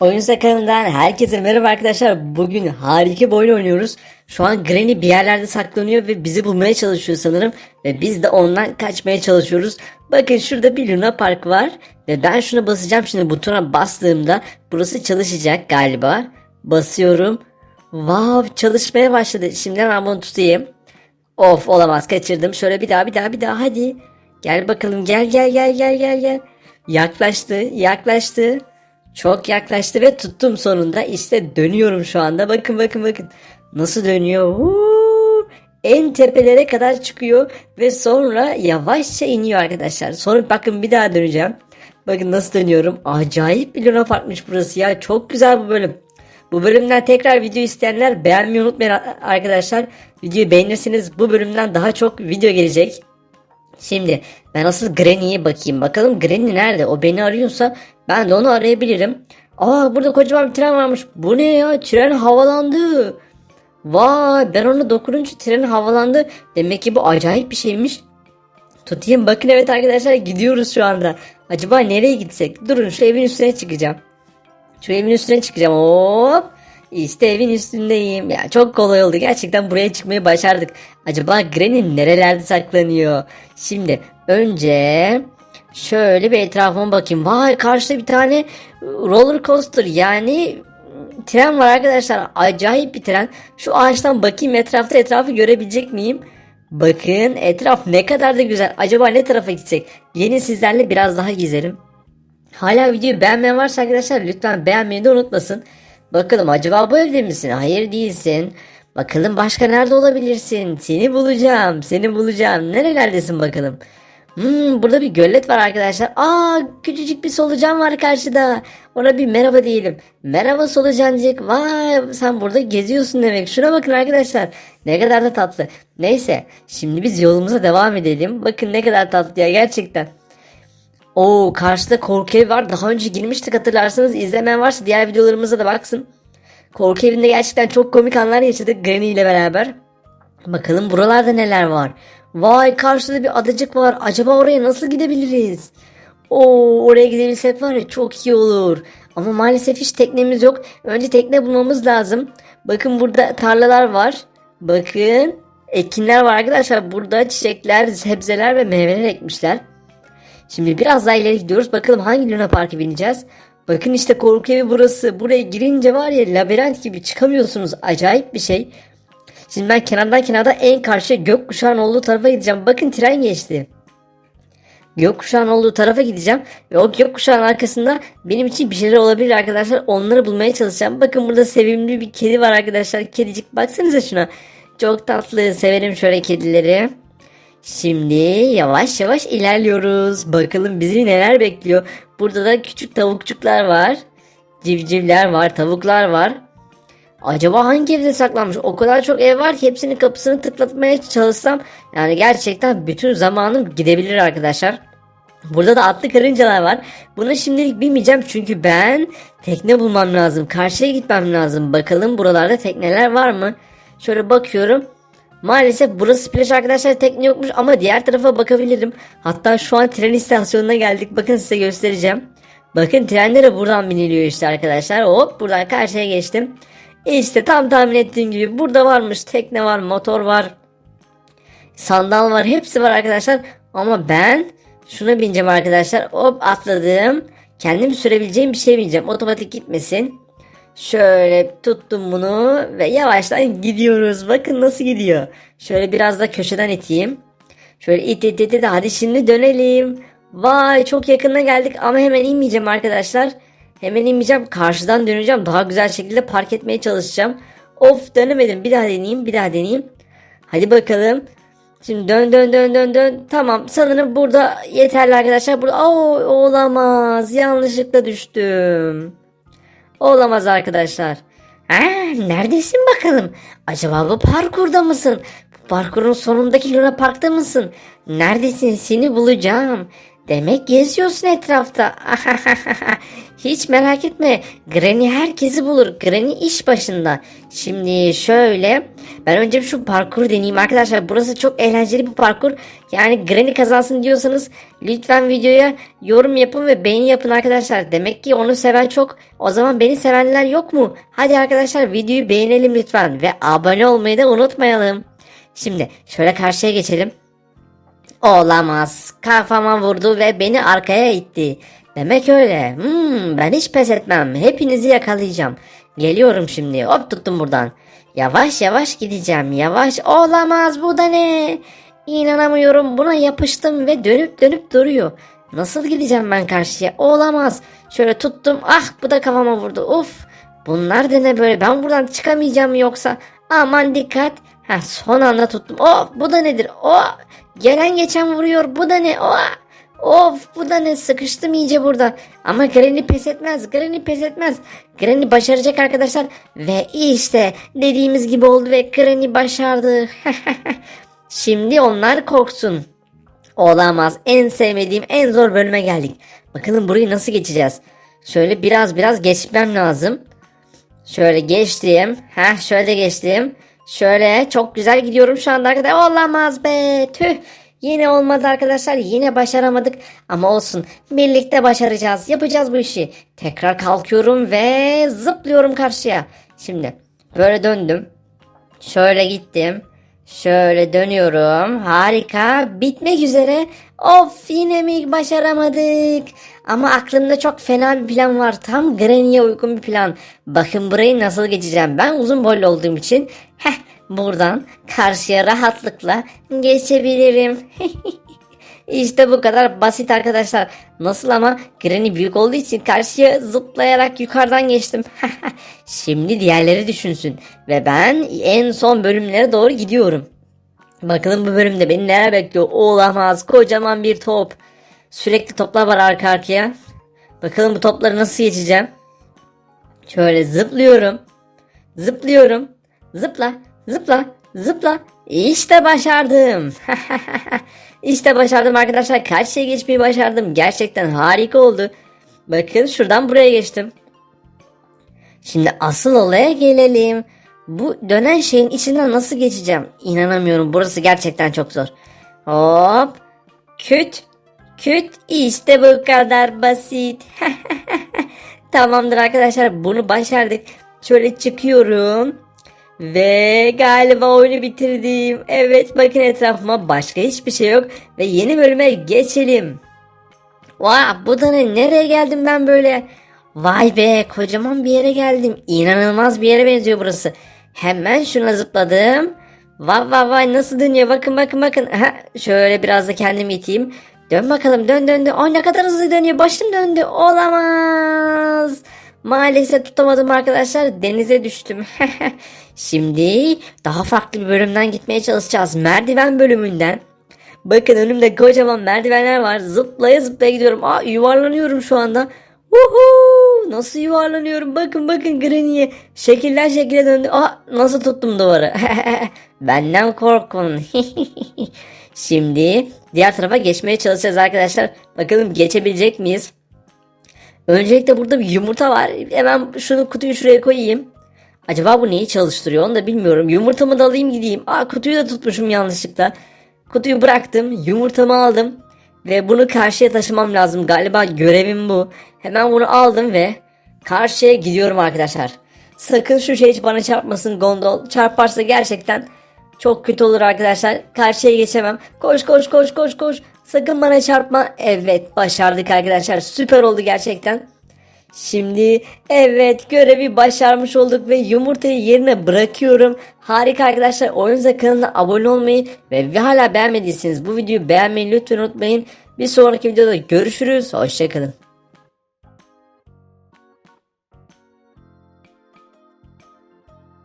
Oyun kanalından herkese merhaba arkadaşlar. Bugün harika bir oyun oynuyoruz. Şu an Granny bir yerlerde saklanıyor ve bizi bulmaya çalışıyor sanırım. Ve biz de ondan kaçmaya çalışıyoruz. Bakın şurada bir Luna Park var. Ve ben şuna basacağım şimdi butona bastığımda burası çalışacak galiba. Basıyorum. Wow çalışmaya başladı. Şimdi hemen bunu tutayım. Of olamaz kaçırdım. Şöyle bir daha bir daha bir daha hadi. Gel bakalım gel gel gel gel gel gel. Yaklaştı yaklaştı. Çok yaklaştı ve tuttum sonunda. İşte dönüyorum şu anda. Bakın bakın bakın. Nasıl dönüyor? Huu! En tepelere kadar çıkıyor ve sonra yavaşça iniyor arkadaşlar. Sonra bakın bir daha döneceğim. Bakın nasıl dönüyorum. Acayip bir Luna Park'mış burası ya. Çok güzel bu bölüm. Bu bölümden tekrar video isteyenler beğenmeyi unutmayın arkadaşlar. Videoyu beğenirseniz bu bölümden daha çok video gelecek. Şimdi ben asıl Granny'ye bakayım. Bakalım Granny nerede? O beni arıyorsa ben de onu arayabilirim. Aa burada kocaman bir tren varmış. Bu ne ya? Tren havalandı. Vay ben ona dokununca tren havalandı. Demek ki bu acayip bir şeymiş. Tutayım bakın evet arkadaşlar gidiyoruz şu anda. Acaba nereye gitsek? Durun şu evin üstüne çıkacağım. Şu evin üstüne çıkacağım. Hop. İşte evin üstündeyim. Ya çok kolay oldu. Gerçekten buraya çıkmayı başardık. Acaba Granny nerelerde saklanıyor? Şimdi önce şöyle bir etrafıma bakayım. Vay karşıda bir tane roller coaster yani tren var arkadaşlar. Acayip bir tren. Şu ağaçtan bakayım etrafta etrafı görebilecek miyim? Bakın etraf ne kadar da güzel. Acaba ne tarafa gitsek? Yeni sizlerle biraz daha gezelim. Hala videoyu beğenmeyen varsa arkadaşlar lütfen beğenmeyi de unutmasın. Bakalım acaba bu evde misin? Hayır değilsin. Bakalım başka nerede olabilirsin? Seni bulacağım. Seni bulacağım. Nerelerdesin bakalım? Hmm, burada bir gölet var arkadaşlar. Aa küçücük bir solucan var karşıda. Ona bir merhaba diyelim. Merhaba solucancık. Vay sen burada geziyorsun demek. Şuna bakın arkadaşlar. Ne kadar da tatlı. Neyse şimdi biz yolumuza devam edelim. Bakın ne kadar tatlı ya gerçekten. Oo karşıda korku var. Daha önce girmiştik hatırlarsanız. izlemeyen varsa diğer videolarımıza da baksın. Korku evinde gerçekten çok komik anlar yaşadık Granny ile beraber. Bakalım buralarda neler var. Vay karşıda bir adacık var. Acaba oraya nasıl gidebiliriz? Oo oraya gidebilsek var ya çok iyi olur. Ama maalesef hiç teknemiz yok. Önce tekne bulmamız lazım. Bakın burada tarlalar var. Bakın ekinler var arkadaşlar. Burada çiçekler, sebzeler ve meyveler ekmişler. Şimdi biraz daha ileri gidiyoruz. Bakalım hangi Luna Park'a bineceğiz. Bakın işte korku evi burası. Buraya girince var ya labirent gibi çıkamıyorsunuz. Acayip bir şey. Şimdi ben kenardan kenardan en karşı gökkuşağın olduğu tarafa gideceğim. Bakın tren geçti. Gökkuşağın olduğu tarafa gideceğim. Ve o gökkuşağın arkasında benim için bir şeyler olabilir arkadaşlar. Onları bulmaya çalışacağım. Bakın burada sevimli bir kedi var arkadaşlar. Kedicik baksanıza şuna. Çok tatlı. Severim şöyle kedileri. Şimdi yavaş yavaş ilerliyoruz. Bakalım bizi neler bekliyor. Burada da küçük tavukçuklar var. Civcivler var, tavuklar var. Acaba hangi evde saklanmış? O kadar çok ev var ki hepsinin kapısını tıklatmaya çalışsam yani gerçekten bütün zamanım gidebilir arkadaşlar. Burada da atlı karıncalar var. Buna şimdilik binmeyeceğim çünkü ben tekne bulmam lazım. Karşıya gitmem lazım. Bakalım buralarda tekneler var mı? Şöyle bakıyorum. Maalesef burası plaj arkadaşlar tekne yokmuş ama diğer tarafa bakabilirim. Hatta şu an tren istasyonuna geldik. Bakın size göstereceğim. Bakın trenlere buradan biniliyor işte arkadaşlar. Hop buradan karşıya geçtim. İşte tam tahmin ettiğim gibi burada varmış. Tekne var, motor var. Sandal var. Hepsi var arkadaşlar. Ama ben şuna bineceğim arkadaşlar. Hop atladım. Kendim sürebileceğim bir şey bineceğim. Otomatik gitmesin. Şöyle tuttum bunu ve yavaştan gidiyoruz. Bakın nasıl gidiyor. Şöyle biraz da köşeden iteyim. Şöyle it it it, it. hadi şimdi dönelim. Vay çok yakına geldik ama hemen inmeyeceğim arkadaşlar. Hemen inmeyeceğim. Karşıdan döneceğim. Daha güzel şekilde park etmeye çalışacağım. Of dönemedim. Bir daha deneyeyim. Bir daha deneyeyim. Hadi bakalım. Şimdi dön dön dön dön dön. Tamam sanırım burada yeterli arkadaşlar. Burada Oo, olamaz. Yanlışlıkla düştüm. Olamaz arkadaşlar. Ha, neredesin bakalım? Acaba bu parkurda mısın? Bu parkurun sonundaki Luna Park'ta mısın? Neredesin? Seni bulacağım. Demek geziyorsun etrafta. Hiç merak etme. Granny herkesi bulur. Granny iş başında. Şimdi şöyle. Ben önce şu parkur deneyeyim arkadaşlar. Burası çok eğlenceli bir parkur. Yani Granny kazansın diyorsanız lütfen videoya yorum yapın ve beğeni yapın arkadaşlar. Demek ki onu seven çok. O zaman beni sevenler yok mu? Hadi arkadaşlar videoyu beğenelim lütfen. Ve abone olmayı da unutmayalım. Şimdi şöyle karşıya geçelim. Olamaz. Kafama vurdu ve beni arkaya itti. Demek öyle. Hmm, ben hiç pes etmem. Hepinizi yakalayacağım. Geliyorum şimdi. Hop tuttum buradan. Yavaş yavaş gideceğim. Yavaş. Olamaz bu da ne? İnanamıyorum. Buna yapıştım ve dönüp dönüp duruyor. Nasıl gideceğim ben karşıya? Olamaz. Şöyle tuttum. Ah bu da kafama vurdu. Of. Bunlar da ne böyle? Ben buradan çıkamayacağım yoksa? Aman dikkat. Ha son anda tuttum. Oh bu da nedir? Oh gelen geçen vuruyor. Bu da ne? Oh. Of bu da ne sıkıştım iyice burada. Ama Granny pes etmez. Granny pes etmez. Granny başaracak arkadaşlar. Ve işte dediğimiz gibi oldu ve Granny başardı. Şimdi onlar korksun. Olamaz. En sevmediğim en zor bölüme geldik. Bakalım burayı nasıl geçeceğiz? Şöyle biraz biraz geçmem lazım. Şöyle geçtim. Heh şöyle geçtim. Şöyle çok güzel gidiyorum şu anda arkadaşlar. Olamaz be. Tüh. Yine olmadı arkadaşlar. Yine başaramadık. Ama olsun. Birlikte başaracağız. Yapacağız bu işi. Tekrar kalkıyorum ve zıplıyorum karşıya. Şimdi böyle döndüm. Şöyle gittim. Şöyle dönüyorum. Harika. Bitmek üzere. Of yine mi başaramadık? Ama aklımda çok fena bir plan var. Tam Granny'e uygun bir plan. Bakın burayı nasıl geçeceğim. Ben uzun boylu olduğum için heh, buradan karşıya rahatlıkla geçebilirim. İşte bu kadar basit arkadaşlar. Nasıl ama Granny büyük olduğu için karşıya zıplayarak yukarıdan geçtim. Şimdi diğerleri düşünsün. Ve ben en son bölümlere doğru gidiyorum. Bakalım bu bölümde beni neler bekliyor. Olamaz kocaman bir top. Sürekli toplar var arka arkaya. Bakalım bu topları nasıl geçeceğim. Şöyle zıplıyorum. Zıplıyorum. Zıpla, zıpla, zıpla. İşte başardım. işte başardım arkadaşlar. Kaç şey geçmeyi başardım. Gerçekten harika oldu. Bakın şuradan buraya geçtim. Şimdi asıl olaya gelelim. Bu dönen şeyin içinden nasıl geçeceğim? İnanamıyorum. Burası gerçekten çok zor. Hop. Küt. Küt. İşte bu kadar basit. Tamamdır arkadaşlar. Bunu başardık. Şöyle çıkıyorum. Ve galiba oyunu bitirdim. Evet bakın etrafıma başka hiçbir şey yok. Ve yeni bölüme geçelim. Vay bu da ne? Nereye geldim ben böyle? Vay be kocaman bir yere geldim. İnanılmaz bir yere benziyor burası. Hemen şuna zıpladım. Vay vay vay nasıl dönüyor bakın bakın bakın. Aha, şöyle biraz da kendimi iteyim. Dön bakalım dön dön. Ay ne kadar hızlı dönüyor başım döndü. Olamaz. Maalesef tutamadım arkadaşlar. Denize düştüm. Şimdi daha farklı bir bölümden gitmeye çalışacağız. Merdiven bölümünden. Bakın önümde kocaman merdivenler var. Zıplaya zıplaya gidiyorum. Aa yuvarlanıyorum şu anda. Uhu! Nasıl yuvarlanıyorum? Bakın bakın Granny'e. Şekiller şekile döndü. Aa nasıl tuttum duvarı? Benden korkun. Şimdi diğer tarafa geçmeye çalışacağız arkadaşlar. Bakalım geçebilecek miyiz? Öncelikle burada bir yumurta var. Hemen şunu kutuyu şuraya koyayım. Acaba bu neyi çalıştırıyor onu da bilmiyorum. Yumurtamı da alayım gideyim. Aa kutuyu da tutmuşum yanlışlıkla. Kutuyu bıraktım. Yumurtamı aldım. Ve bunu karşıya taşımam lazım. Galiba görevim bu. Hemen bunu aldım ve karşıya gidiyorum arkadaşlar. Sakın şu şey hiç bana çarpmasın gondol. Çarparsa gerçekten çok kötü olur arkadaşlar. Karşıya geçemem. Koş koş koş koş koş. Sakın bana çarpma. Evet başardık arkadaşlar. Süper oldu gerçekten. Şimdi evet görevi başarmış olduk ve yumurtayı yerine bırakıyorum. Harika arkadaşlar oyunumuza kanalına abone olmayı ve, ve hala beğenmediyseniz bu videoyu beğenmeyi lütfen unutmayın. Bir sonraki videoda görüşürüz. Hoşçakalın.